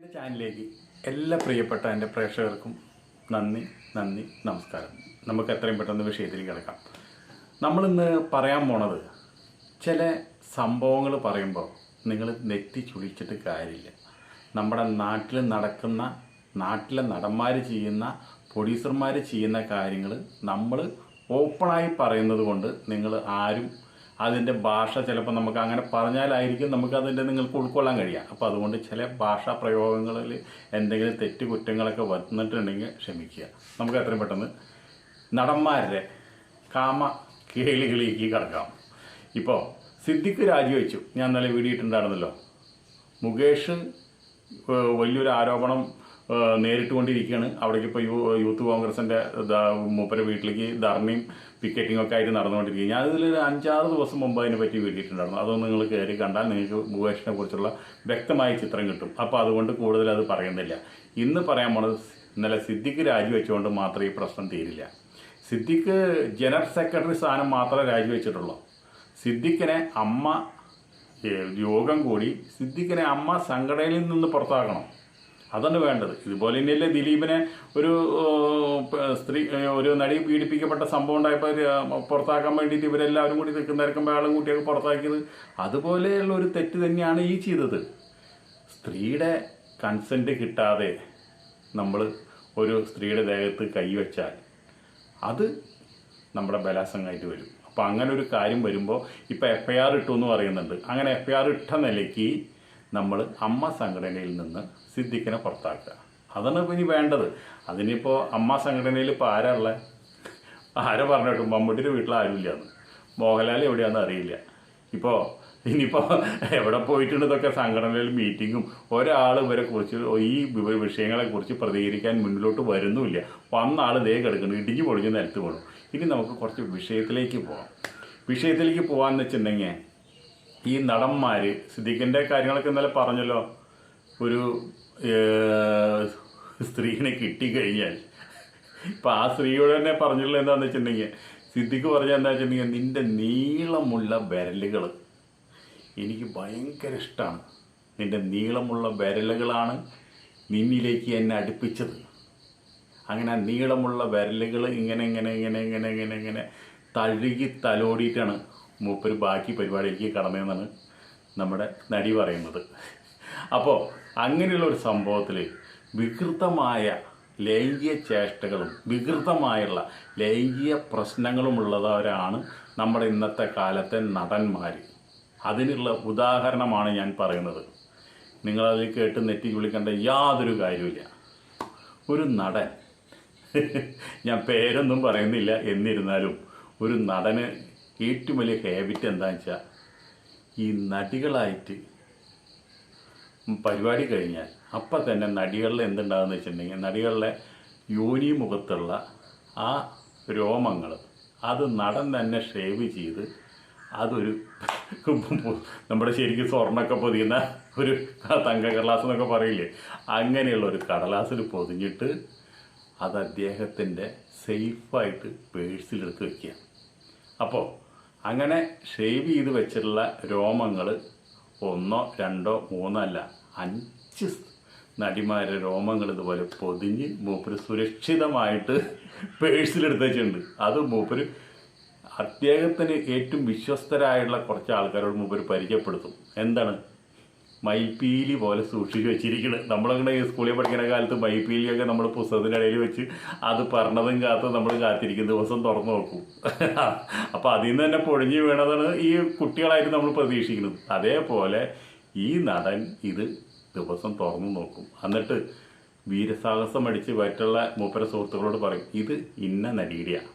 എന്റെ ചാനലിലേക്ക് എല്ലാ പ്രിയപ്പെട്ട എന്റെ പ്രേക്ഷകർക്കും നന്ദി നന്ദി നമസ്കാരം. നമുക്ക് എത്രയും പെട്ടെന്ന് വിഷയത്തിലേക്ക് കിടക്കാം. നമ്മളിന്ന് പറയാൻ പോണത് ചില സംഭവങ്ങൾ പറയുമ്പോൾ നിങ്ങൾ നെറ്റി ചുളിച്ചിട്ട് കാര്യമില്ല. നമ്മുടെ നാട്ടിൽ നടക്കുന്ന നാട്ടിലെ നടന്മാർ ചെയ്യുന്ന പ്രൊഡ്യൂസർമാർ ചെയ്യുന്ന കാര്യങ്ങൾ നമ്മൾ ഓപ്പണായി പറയുന്നത് കൊണ്ട് നിങ്ങൾ ആരും അതിന്റെ ഭാഷ ചിലപ്പോൾ നമുക്ക് അങ്ങനെ പറഞ്ഞാലായിരിക്കും നമുക്ക് അതിന്റെ നിങ്ങൾക്ക് ഉൾക്കൊള്ളാൻ കഴിയുക. അപ്പോൾ അതുകൊണ്ട് ചില ഭാഷാ പ്രയോഗങ്ങളിൽ എന്തെങ്കിലും തെറ്റ് കുറ്റങ്ങളൊക്കെ വന്നിട്ടുണ്ടെങ്കിൽ ക്ഷമിക്കുക. നമുക്ക് എത്രയും പെട്ടെന്ന് നടന്മാരുടെ കാമ കേളികളിലേക്ക് കിടക്കാം. ഇപ്പോൾ സിദ്ദിഖ് രാജിവെച്ചു. ഞാൻ നല്ല വീഡിയോ ഇട്ടിട്ടുണ്ടായിരുന്നല്ലോ. മുകേഷ് വലിയൊരു ആരോപണം നേരിട്ടുകൊണ്ടിരിക്കുകയാണ്. അവിടേക്ക് ഇപ്പോൾ യൂ യൂത്ത് കോൺഗ്രസിന്റെ മൂപ്പരെ വീട്ടിലേക്ക് ധർണയും പിക്കറ്റിംഗ് ഒക്കെ ആയിട്ട് നടന്നുകൊണ്ടിരിക്കുക ഞാൻ ഇതിൽ ഒരു അഞ്ചാറ് ദിവസം മുമ്പ് അതിനെ പറ്റി വീട്ടിയിട്ടുണ്ടായിരുന്നു. അതൊന്ന് നിങ്ങൾ കയറി കണ്ടാൽ നിങ്ങൾക്ക് മുകേഷിനെ കുറിച്ചുള്ള വ്യക്തമായ ചിത്രം കിട്ടും. അപ്പോൾ അതുകൊണ്ട് കൂടുതൽ അത് പറയുന്നില്ല. ഇന്ന് പറയാൻ പോണത് ഇന്നലെ സിദ്ദിഖ് രാജിവെച്ചുകൊണ്ട് മാത്രമേ ഈ പ്രശ്നം തീരില്ല. സിദ്ദിഖ് ജനറൽ സെക്രട്ടറി സ്ഥാനം മാത്രമേ രാജിവെച്ചിട്ടുള്ളൂ. സിദ്ദിഖിനെ അമ്മ യോഗം കൂടി സിദ്ദിഖിനെ അമ്മ സംഘടനയിൽ നിന്ന് പുറത്താക്കണം. അതാണ് വേണ്ടത്. ഇതുപോലെ തന്നെയല്ലേ ദിലീപിനെ ഒരു സ്ത്രീ ഒരു നടി പീഡിപ്പിക്കപ്പെട്ട സംഭവം ഉണ്ടായപ്പോൾ പുറത്താക്കാൻ വേണ്ടിയിട്ട് ഇവരെല്ലാവരും കൂടി നിൽക്കുന്നവരൊക്കെ ആളും കൂട്ടിയൊക്കെ പുറത്താക്കിയത്. അതുപോലെയുള്ള ഒരു തെറ്റ് തന്നെയാണ് ഈ ചെയ്തത്. സ്ത്രീയുടെ കൺസെന്റ് കിട്ടാതെ നമ്മൾ ഒരു സ്ത്രീയുടെ ദേഹത്ത് കൈവച്ചാൽ അത് നമ്മുടെ ബലാസംഗമായിട്ട് വരും. അപ്പോൾ അങ്ങനെ ഒരു കാര്യം വരുമ്പോൾ ഇപ്പോൾ എഫ് ഐ ആർ ഇട്ടു എന്ന് പറയുന്നുണ്ട്. അങ്ങനെ എഫ് ഐ ആർ ഇട്ട നിലയ്ക്ക് നമ്മൾ അമ്മ സംഘടനയിൽ നിന്ന് സിദ്ദിഖിനെ പുറത്താക്കുക. അതാണ് ഇനി വേണ്ടത്. അതിനിപ്പോൾ അമ്മ സംഘടനയിൽ ഇപ്പോൾ ആരാ ഉള്ളത് ആരെ പറഞ്ഞിട്ടും മമ്മൂട്ടിയുടെ വീട്ടിൽ ആരുമില്ല എന്ന്. മോഹൻലാൽ എവിടെയാണെന്ന് അറിയില്ല. ഇപ്പോൾ ഇനിയിപ്പോൾ എവിടെ പോയിട്ടുണ്ട് ഇതൊക്കെ? സംഘടനയിൽ മീറ്റിങ്ങും. ഒരാൾ ഇവരെ കുറിച്ച് ഈ വിഷയങ്ങളെക്കുറിച്ച് പ്രതികരിക്കാൻ മുന്നിലോട്ട് വരുന്നുമില്ല. വന്ന ആൾ ദേ കിടക്കുന്നു ഇടിഞ്ഞു പൊളിഞ്ഞ് നിലത്ത് പോകണം ഇനി നമുക്ക് കുറച്ച് വിഷയത്തിലേക്ക് പോകാം വിഷയത്തിലേക്ക് പോകാമെന്ന് വെച്ചിട്ടുണ്ടെങ്കിൽ ഈ നടന്മാർ സിദ്ദീഖിന്റെ കാര്യങ്ങളൊക്കെ ഇന്നലെ പറഞ്ഞല്ലോ. ഒരു സ്ത്രീനെ കിട്ടിക്കഴിഞ്ഞാൽ. ഇപ്പം ആ സ്ത്രീയോട് തന്നെ പറഞ്ഞുള്ളത് എന്താന്ന് വെച്ചിട്ടുണ്ടെങ്കിൽ സിദ്ദിഖ് പറഞ്ഞ എന്താ വെച്ചിട്ടുണ്ടെങ്കിൽ നിന്റെ നീളമുള്ള വിരലുകൾ എനിക്ക് ഭയങ്കര ഇഷ്ടമാണ് നിന്റെ നീളമുള്ള വിരലുകളാണ് നിന്നിലേക്ക് എന്നെ അടുപ്പിച്ചത്. അങ്ങനെ നീളമുള്ള വിരലുകൾ ഇങ്ങനെ ഇങ്ങനെ ഇങ്ങനെ ഇങ്ങനെ ഇങ്ങനെ ഇങ്ങനെ തഴുകി തലോടിയിട്ടാണ് മൂപ്പര് ബാക്കി പരിപാടിയിലേക്ക് കടന്നതെന്നാണ് നമ്മുടെ നടി പറയുന്നത്. അപ്പോൾ അങ്ങനെയുള്ള ഒരു സംഭവത്തിൽ വികൃതമായ ലൈംഗിക ചേഷ്ടകളും വികൃതമായുള്ള ലൈംഗിക പ്രശ്നങ്ങളുമുള്ളവരാണ് നമ്മുടെ ഇന്നത്തെ കാലത്തെ നടന്മാർ അതിനുള്ള ഉദാഹരണമാണ് ഞാൻ പറയുന്നത്. നിങ്ങളതിൽ കേട്ട് നെറ്റി വിളിക്കേണ്ട യാതൊരു കാര്യമില്ല ഒരു നടൻ. ഞാൻ പേരൊന്നും പറയുന്നില്ല എന്നിരുന്നാലും ഒരു നടന് ഏറ്റവും വലിയ ഹാബിറ്റ് എന്താണെന്ന് വെച്ചാൽ ഈ നടികളായിട്ട് പരിപാടി കഴിഞ്ഞാൽ അപ്പം തന്നെ നടികളിൽ എന്തുണ്ടാകുന്ന വെച്ചിട്ടുണ്ടെങ്കിൽ നടികളിലെ യോനി മുഖത്തുള്ള ആ രോമങ്ങൾ അത് നടൻ തന്നെ ഷേവ് ചെയ്ത് അതൊരു നമ്മുടെ ശരിക്കും സ്വർണമൊക്കെ പൊതിയുന്ന ഒരു തങ്ക കടലാസ് എന്നൊക്കെ പറയില്ലേ? അങ്ങനെയുള്ള ഒരു കടലാസിൽ പൊതിഞ്ഞിട്ട് അത് അദ്ദേഹത്തിന്റെ സേഫായിട്ട് പേഴ്സിലെടുത്ത് വയ്ക്കുക അപ്പോൾ അങ്ങനെ ഷേവ് ചെയ്ത് വെച്ചിട്ടുള്ള രോമങ്ങൾ ഒന്നോ രണ്ടോ മൂന്നോ അല്ല അഞ്ച് നടിമാരുടെ രോമങ്ങൾ ഇതുപോലെ പൊതിഞ്ഞ് മൂപ്പര് സുരക്ഷിതമായിട്ട് പേഴ്സിലെടുത്ത് വെച്ചിട്ടുണ്ട്. അത് മൂപ്പര് അദ്ദേഹത്തിന് ഏറ്റവും വിശ്വസ്തരായുള്ള കുറച്ച് ആൾക്കാരോട് മൂപ്പര് പരിചയപ്പെടുത്തും. എന്താണ്? മൈപ്പീലി പോലെ സൂക്ഷിച്ച് വെച്ചിരിക്കുന്നത് നമ്മളങ്ങനെ സ്കൂളിൽ പഠിക്കുന്ന കാലത്ത് മൈപ്പീലിയൊക്കെ നമ്മൾ പുസ്തകത്തിന്റെ ഇടയിൽ വെച്ച് അത് പറഞ്ഞതും കാത്ത് നമ്മൾ കാത്തിരിക്കുന്ന ദിവസം തുറന്നു നോക്കും. അപ്പോൾ അതിൽ നിന്ന് തന്നെ പൊഴിഞ്ഞു വീണതാണ് ഈ കുട്ടികളായിട്ട് നമ്മൾ പ്രതീക്ഷിക്കുന്നത്. അതേപോലെ ഈ നടൻ ഇത് ദിവസം തുറന്നു നോക്കും. എന്നിട്ട് വീരസാഹസം അടിച്ച് മറ്റുള്ള മൂപ്പര സുഹൃത്തുക്കളോട് പറയും ഇത് ഇന്ന നടിയുടെയാണ്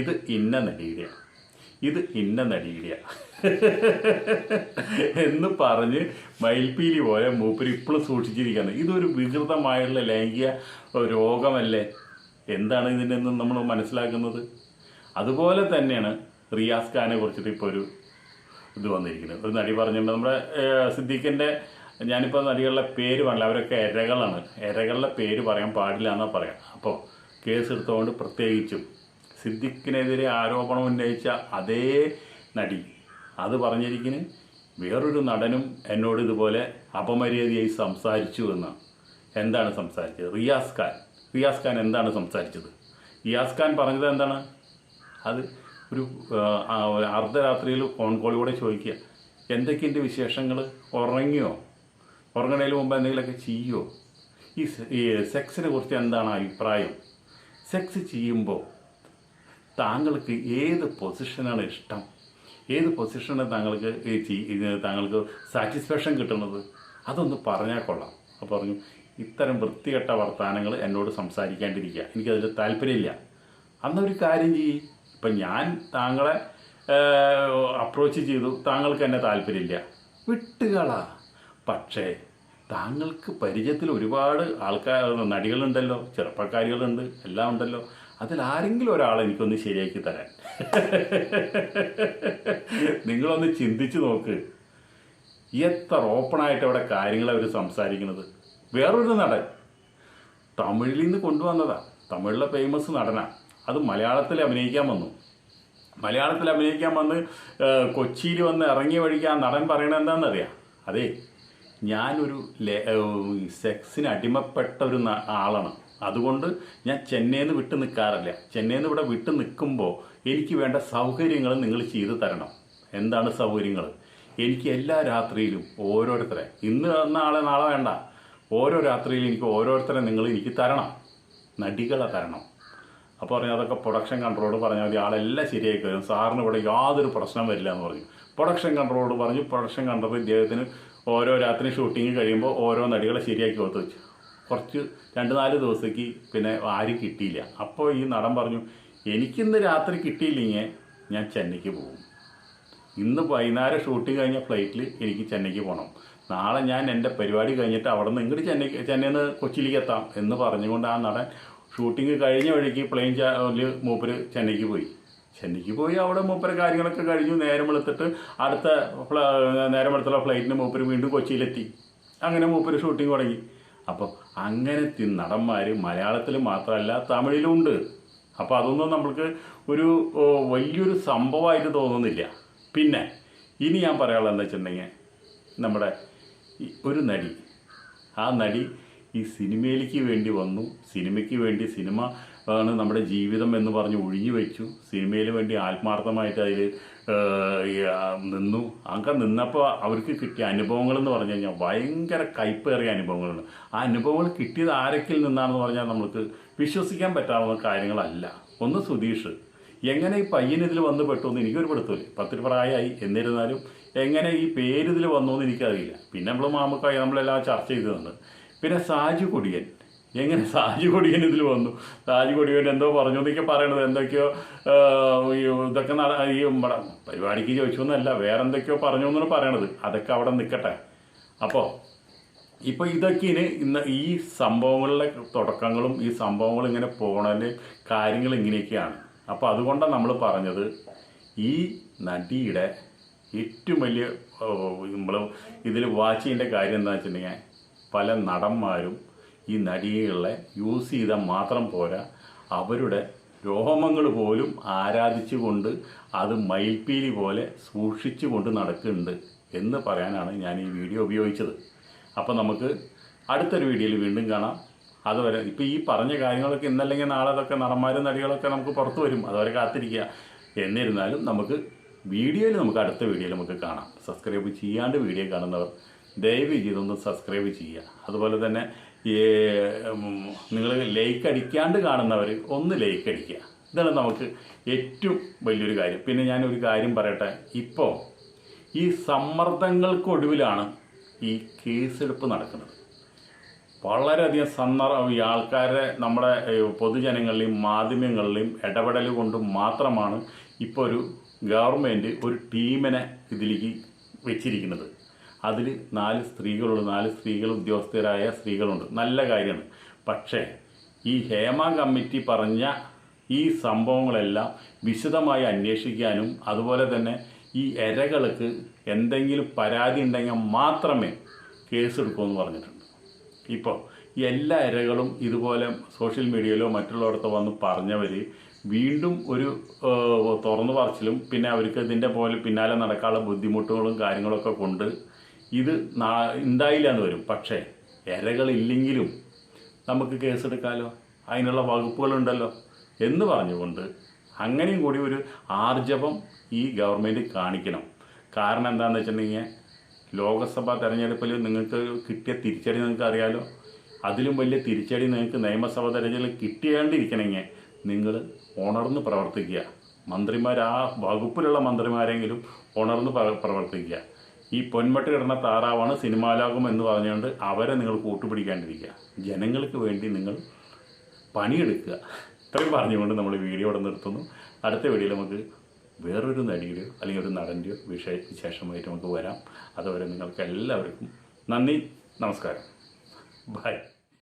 ഇത് ഇന്ന നടിയുടെയാണ് ഇത് ഇന്ന നടിയുടെയാണ് എന്ന് പറഞ്ഞ് മയിൽപ്പീലി പോലെ മൂപ്പര് ഇപ്പോഴും സൂക്ഷിച്ചിരിക്കുന്നത് ഇതൊരു വികൃതമായുള്ള ലൈംഗിക രോഗമല്ലേ? എന്താണ് ഇതിന്റെ നമ്മൾ മനസ്സിലാക്കുന്നത്? അതുപോലെ തന്നെയാണ് റിയാസ് ഖാനെ കുറിച്ചിട്ട് ഇപ്പോൾ ഒരു ഇത് വന്നിരിക്കുന്നത്. ഒരു നടി പറഞ്ഞിട്ടുണ്ട് നമ്മുടെ സിദ്ദീഖിന്റെ ഞാനിപ്പോൾ നടികളുടെ പേര് പറഞ്ഞില്ല അവരൊക്കെ എരകളാണ്. എരകളുടെ പേര് പറയാൻ പാടില്ല എന്നാണ് പറയാം. അപ്പോൾ കേസ് എടുത്തുകൊണ്ട് പ്രത്യേകിച്ചും സിദ്ദിഖിനെതിരെ ആരോപണം ഉന്നയിച്ച അതേ നടി അത് പറഞ്ഞിരിക്കുന്നത് വേറൊരു നടനും എന്നോട് ഇതുപോലെ അപമര്യാദയായി സംസാരിച്ചു എന്ന് എന്താണ് സംസാരിച്ചത്? റിയാസ് ഖാൻ. റിയാസ് ഖാൻ എന്താണ് സംസാരിച്ചത്? റിയാസ് ഖാൻ പറഞ്ഞത് എന്താണ്? അത് ഒരു അർദ്ധരാത്രിയിൽ ഫോൺ കോളിലൂടെ ചോദിക്കുക. എന്തൊക്കെയുണ്ട് വിശേഷങ്ങൾ ഉറങ്ങിയോ? ഉറങ്ങണതിന് മുമ്പ് എന്തെങ്കിലുമൊക്കെ ചെയ്യുമോ ഈ സെക്സിനെ കുറിച്ച് എന്താണ് അഭിപ്രായം? സെക്സ് ചെയ്യുമ്പോൾ താങ്കൾക്ക് ഏത് പൊസിഷനാണ് ഇഷ്ടം? ഏത് പൊസിഷനാണ് താങ്കൾക്ക് താങ്കൾക്ക് സാറ്റിസ്ഫാക്ഷൻ കിട്ടുന്നത്? അതൊന്ന് പറഞ്ഞാൽ കൊള്ളാം. അപ്പോൾ പറഞ്ഞു ഇത്തരം വൃത്തികെട്ട വർത്തമാനങ്ങൾ എന്നോട് സംസാരിക്കാണ്ടിരിക്കുക. എനിക്കതിൽ താല്പര്യമില്ല. അന്നൊരു കാര്യം ചെയ്യും. ഇപ്പം ഞാൻ താങ്കളെ അപ്രോച്ച് ചെയ്തു. താങ്കൾക്ക് എന്നെ താല്പര്യമില്ല. വിട്ടുകളാ. പക്ഷേ താങ്കൾക്ക് പരിചയത്തിൽ ഒരുപാട് ആൾക്കാർ നടികളുണ്ടല്ലോ ചെറുപ്പക്കാരികളുണ്ട് എല്ലാം ഉണ്ടല്ലോ. അതിൽ ആരെങ്കിലും ഒരാൾ എനിക്കൊന്ന് ശരിയാക്കി തരാൻ. നിങ്ങളൊന്ന് ചിന്തിച്ച് നോക്ക്. എത്ര ഓപ്പണായിട്ട് അവിടെ കാര്യങ്ങൾ അവർ സംസാരിക്കുന്നത്. വേറൊരു നടൻ. തമിഴിൽ നിന്ന് കൊണ്ടുവന്നതാ. തമിഴിലെ ഫേമസ് നടനാ. അത് മലയാളത്തിൽ അഭിനയിക്കാൻ വന്നു. മലയാളത്തിൽ അഭിനയിക്കാൻ വന്ന് കൊച്ചിയിൽ വന്ന് ഇറങ്ങിയ വഴിക്ക് ആ നടൻ പറയണത് എന്താണെന്നറിയാം അതെ ഞാനൊരു സെക്സിന് അടിമപ്പെട്ട ഒരു ആളാണ്. അതുകൊണ്ട് ഞാൻ ചെന്നൈയിൽ നിന്ന് വിട്ട് നിൽക്കാറില്ല ചെന്നൈയിൽ നിന്ന് ഇവിടെ വിട്ട് നിൽക്കുമ്പോൾ എനിക്ക് വേണ്ട സൗകര്യങ്ങൾ നിങ്ങൾ ചെയ്തു തരണം. എന്താണ് സൗകര്യങ്ങൾ എനിക്ക് എല്ലാ രാത്രിയിലും ഓരോരുത്തരെ ഇന്ന് നാളെ നാളെ വേണ്ട. ഓരോ രാത്രിയിലും എനിക്ക് ഓരോരുത്തരെ നിങ്ങൾ എനിക്ക് തരണം. നടികളെ തരണം. അപ്പോൾ പറഞ്ഞു അതൊക്കെ പ്രൊഡക്ഷൻ കൺട്രോളോട് പറഞ്ഞാൽ മതി. ആളെല്ലാം ശരിയാക്കി വരും സാറിന് ഇവിടെ യാതൊരു പ്രശ്നം വരില്ല എന്ന് പറഞ്ഞു. പ്രൊഡക്ഷൻ കൺട്രോളോട് പറഞ്ഞു പ്രൊഡക്ഷൻ കൺട്രോൾ ഇദ്ദേഹത്തിന് ഓരോ രാത്രി ഷൂട്ടിങ് കഴിയുമ്പോൾ ഓരോ നടികളെ ശരിയാക്കി കൊടുത്തു വെച്ചു. കുറച്ച് രണ്ട് നാല് ദിവസത്തേക്ക് പിന്നെ ആരും കിട്ടിയില്ല. അപ്പോൾ ഈ നടൻ പറഞ്ഞു എനിക്കിന്ന് രാത്രി കിട്ടിയില്ലെങ്കിൽ ഞാൻ ചെന്നൈക്ക് പോകും. ഇന്ന് വൈകുന്നേരം ഷൂട്ടിംഗ് കഴിഞ്ഞ ഫ്ലൈറ്റിൽ എനിക്ക് ചെന്നൈക്ക് പോകണം നാളെ ഞാൻ എന്റെ പരിപാടി കഴിഞ്ഞിട്ട് അവിടെ നിന്ന് ഇങ്ങോട്ട് ചെന്നൈ ചെന്നൈയിൽ നിന്ന് കൊച്ചിയിലേക്ക് എത്താം. എന്ന് പറഞ്ഞുകൊണ്ട് ആ നടൻ ഷൂട്ടിംഗ് കഴിഞ്ഞ വഴിക്ക് പ്ലെയിൻ ചാനലിൽ മൂപ്പര് ചെന്നൈക്ക് പോയി. ചെന്നൈക്ക് പോയി അവിടെ മൂപ്പര കാര്യങ്ങളൊക്കെ കഴിഞ്ഞു. നേരം വെളുത്തിട്ട് അടുത്ത നേരം വെളുത്തുള്ള ഫ്ലൈറ്റിന് മൂപ്പര് വീണ്ടും കൊച്ചിയിലെത്തി. അങ്ങനെ മൂപ്പര് ഷൂട്ടിംഗ് തുടങ്ങി. അപ്പോൾ അങ്ങനത്തെ നടന്മാർ മലയാളത്തിൽ മാത്രമല്ല തമിഴിലും ഉണ്ട്. അപ്പോൾ അതൊന്നും നമ്മൾക്ക് ഒരു വലിയൊരു സംഭവമായിട്ട് തോന്നുന്നില്ല. പിന്നെ ഇനി ഞാൻ പറയാനുള്ളത് എന്താ വെച്ചിട്ടുണ്ടെങ്കിൽ നമ്മുടെ ഒരു നടി ആ നടി ഈ സിനിമയിലേക്ക് വേണ്ടി വന്നു. സിനിമയ്ക്ക് വേണ്ടി സിനിമ ആണ് നമ്മുടെ ജീവിതം എന്ന് പറഞ്ഞ് ഒഴിഞ്ഞു വെച്ചു. സിനിമയിൽ വേണ്ടി ആത്മാർത്ഥമായിട്ട് അതിൽ നിന്നു. അങ്ങനെ നിന്നപ്പോൾ അവർക്ക് കിട്ടിയ അനുഭവങ്ങൾ എന്ന് പറഞ്ഞു കഴിഞ്ഞാൽ ഭയങ്കര കയ്പേറിയ അനുഭവങ്ങളാണ്. ആ അനുഭവങ്ങൾ കിട്ടിയത് ആരൊക്കെ നിന്നാണെന്ന് പറഞ്ഞാൽ നമുക്ക് വിശ്വസിക്കാൻ പറ്റാവുന്ന കാര്യങ്ങളല്ല. ഒന്ന് സുധീഷ്. എങ്ങനെ ഈ പയ്യൻ ഇതിൽ വന്ന് പെട്ടു എന്ന് എനിക്കൊരു പെടുത്തില്ല പത്തിരി പ്രായമായി എന്നിരുന്നാലും എങ്ങനെ ഈ പേര് ഇതിൽ വന്നു എന്ന് എനിക്കറിയില്ല. പിന്നെ നമ്മൾ മാമുക്കായി നമ്മളെല്ലാം ചർച്ച ചെയ്തതുണ്ട് പിന്നെ സാജു കൊടിയൻ. എങ്ങനെ സാജു കൊടിയൻ ഇതിൽ വന്നു? സാജു കൊടിയൻ എന്തോ പറഞ്ഞു എന്നൊക്കെ പറയണത് എന്തൊക്കെയോ ഇതൊക്കെ ഈ പരിപാടിക്ക് ചോദിച്ചു എന്നല്ല വേറെ എന്തൊക്കെയോ പറഞ്ഞു എന്നാണ് പറയണത്. അതൊക്കെ അവിടെ നിൽക്കട്ടെ അപ്പോൾ ഇപ്പൊ ഇതൊക്കെയാണ് ഇന്ന് ഈ സംഭവങ്ങളിലെ തുടക്കങ്ങളും ഈ സംഭവങ്ങൾ ഇങ്ങനെ പോണതിന്റെ കാര്യങ്ങൾ ഇങ്ങനെയൊക്കെയാണ്. അപ്പോൾ അതുകൊണ്ടാണ് നമ്മൾ പറഞ്ഞത് ഈ നടിയുടെ ഏറ്റവും വലിയ നമ്മൾ ഇതിൽ വാച്ച് ചെയ്യേണ്ട കാര്യം എന്താ വെച്ചിട്ടുണ്ടെങ്കിൽ പല നടന്മാരും ഈ നടികളെ യൂസ് ചെയ്താൽ മാത്രം പോരാ. അവരുടെ രോമങ്ങൾ പോലും ആരാധിച്ചുകൊണ്ട് അത് മയിൽപ്പീലി പോലെ സൂക്ഷിച്ചുകൊണ്ട് നടക്കുന്നുണ്ട് എന്ന് പറയാനാണ് ഞാൻ ഈ വീഡിയോ ഉപയോഗിച്ചത്. അപ്പോൾ നമുക്ക് അടുത്തൊരു വീഡിയോയിൽ വീണ്ടും കാണാം. അതുവരെ ഇപ്പോൾ ഈ പറഞ്ഞ കാര്യങ്ങളൊക്കെ ഇന്നല്ലെങ്കിൽ നാളെ അതൊക്കെ നടന്മാരും നടികളൊക്കെ നമുക്ക് പുറത്തു വരും. അതുവരെ കാത്തിരിക്കുക. എന്നിരുന്നാലും നമുക്ക് വീഡിയോയിൽ നമുക്ക് അടുത്ത വീഡിയോയിൽ നമുക്ക് കാണാം. സബ്സ്ക്രൈബ് ചെയ്യാണ്ട് വീഡിയോ കാണുന്നവർ ദയവ് ചെയ്തൊന്ന് സബ്സ്ക്രൈബ് ചെയ്യുക. അതുപോലെ തന്നെ നിങ്ങൾ ലൈക്ക് അടിക്കാണ്ട് കാണുന്നവർ ഒന്ന് ലൈക്ക് അടിക്കുക. ഇതാണ് നമുക്ക് ഏറ്റവും വലിയൊരു കാര്യം. പിന്നെ ഞാനൊരു കാര്യം പറയട്ടെ. ഇപ്പോൾ ഈ സമ്മർദ്ദങ്ങൾക്കൊടുവിലാണ് ഈ കേസെടുപ്പ് നടക്കുന്നത്. വളരെയധികം സന്ദർ ഈ ആൾക്കാരെ നമ്മുടെ പൊതുജനങ്ങളിലെയും മാധ്യമങ്ങളിലെയും ഇടപെടൽ കൊണ്ട് മാത്രമാണ് ഇപ്പോൾ ഒരു ഗവൺമെന്റ് ഒരു ടീമിനെ ഇതിലേക്ക് വെച്ചിരിക്കുന്നത്. അതിൽ നാല് സ്ത്രീകളുണ്ട് നാല് സ്ത്രീകൾ ഉദ്യോഗസ്ഥരായ സ്ത്രീകളുണ്ട്. നല്ല കാര്യമാണ്. പക്ഷേ ഈ ഹേമ കമ്മിറ്റി പറഞ്ഞ ഈ സംഭവങ്ങളെല്ലാം വിശദമായി അന്വേഷിക്കാനും അതുപോലെ തന്നെ ഈ ഇരകൾക്ക് എന്തെങ്കിലും പരാതി ഉണ്ടെങ്കിൽ മാത്രമേ കേസ് കേസെടുക്കുമെന്ന് പറഞ്ഞിട്ടുണ്ട്. ഇപ്പോൾ എല്ലാ ഇരകളും ഇതുപോലെ സോഷ്യൽ മീഡിയയിലോ മറ്റുള്ളവർക്ക് വന്ന് പറഞ്ഞവർ വീണ്ടും ഒരു തുറന്നു പറച്ചിലും പിന്നെ അവർക്ക് ഇതിന്റെ പോലെ പിന്നാലെ നടക്കാനുള്ള ബുദ്ധിമുട്ടുകളും കാര്യങ്ങളൊക്കെ കൊണ്ട് ഇത് ഉണ്ടായില്ല എന്ന് വരും. പക്ഷേ ഇരകളില്ലെങ്കിലും നമുക്ക് കേസെടുക്കാമല്ലോ അതിനുള്ള വകുപ്പുകളുണ്ടല്ലോ. എന്ന് പറഞ്ഞുകൊണ്ട് അങ്ങനെയും കൂടി ഒരു ആർജവം ഈ ഗവൺമെന്റ് കാണിക്കണം. കാരണം എന്താണെന്ന് വെച്ചിട്ടുണ്ടെങ്കിൽ ലോകസഭാ തെരഞ്ഞെടുപ്പിൽ നിങ്ങൾക്ക് കിട്ടിയ തിരിച്ചടി നിങ്ങൾക്ക് അറിയാലോ? അതിലും വലിയ തിരിച്ചടി നിങ്ങൾക്ക് നിയമസഭാ തെരഞ്ഞെടുപ്പിൽ കിട്ടിയാണ്ടിരിക്കണമെങ്കിൽ നിങ്ങൾ ഉണർന്ന് പ്രവർത്തിക്കുക. മന്ത്രിമാർ ആ വകുപ്പിലുള്ള മന്ത്രിമാരെങ്കിലും ഉണർന്ന് പ്ര- പ്രവർത്തിക്കുക. ഈ പൊന്മട്ട് കിടന്ന താറാവാണ് സിനിമാലോകം എന്ന് പറഞ്ഞുകൊണ്ട് അവരെ നിങ്ങൾ കൂട്ടുപിടിക്കാണ്ടിരിക്കുക. ജനങ്ങൾക്ക് വേണ്ടി നിങ്ങൾ പണിയെടുക്കുക. ഇത്രയും പറഞ്ഞുകൊണ്ട് നമ്മൾ വീഡിയോ ഇവിടെ നിർത്തുന്നു. അടുത്ത വീഡിയോയിൽ നമുക്ക് വേറൊരു നടിയുടെയോ അല്ലെങ്കിൽ ഒരു നടന്റെയോ വിഷയ വിശേഷമായിട്ട് നമുക്ക് വരാം. അതുവരെ നിങ്ങൾക്ക് എല്ലാവർക്കും നന്ദി നമസ്കാരം. ബൈ.